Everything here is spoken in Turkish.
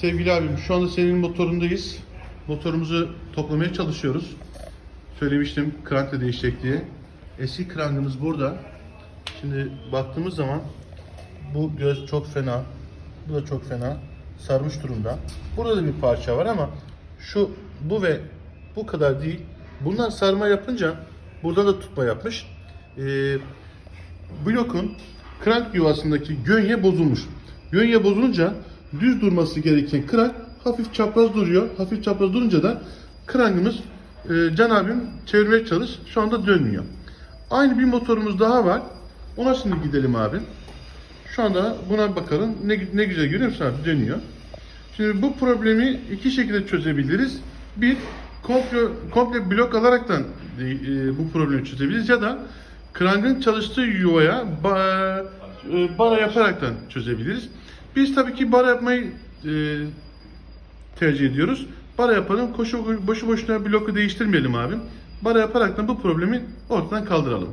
Sevgili abim şu anda senin motorundayız. Motorumuzu toplamaya çalışıyoruz. Söylemiştim krank da değişecek diye. Eski krankımız burada. Şimdi baktığımız zaman bu göz çok fena. Bu da çok fena. Sarmış durumda. Burada da bir parça var ama şu bu ve bu kadar değil. Bunlar sarma yapınca burada da tutma yapmış. Ee, blokun krank yuvasındaki gönye bozulmuş. Gönye bozulunca düz durması gereken krank hafif çapraz duruyor. Hafif çapraz durunca da krankımız e, Can abim çevirmeye çalış. Şu anda dönmüyor. Aynı bir motorumuz daha var. Ona şimdi gidelim abi. Şu anda buna bakalım. Ne, ne güzel görüyor musun abi? Dönüyor. Şimdi bu problemi iki şekilde çözebiliriz. Bir, komple, komple blok alaraktan e, bu problemi çözebiliriz ya da krangın çalıştığı yuvaya ba, e, bara yaparaktan çözebiliriz. Biz tabii ki bara yapmayı e, tercih ediyoruz. Bara yapalım, koşu boşu boşuna bloku değiştirmeyelim abi. Bara yaparaktan bu problemi ortadan kaldıralım.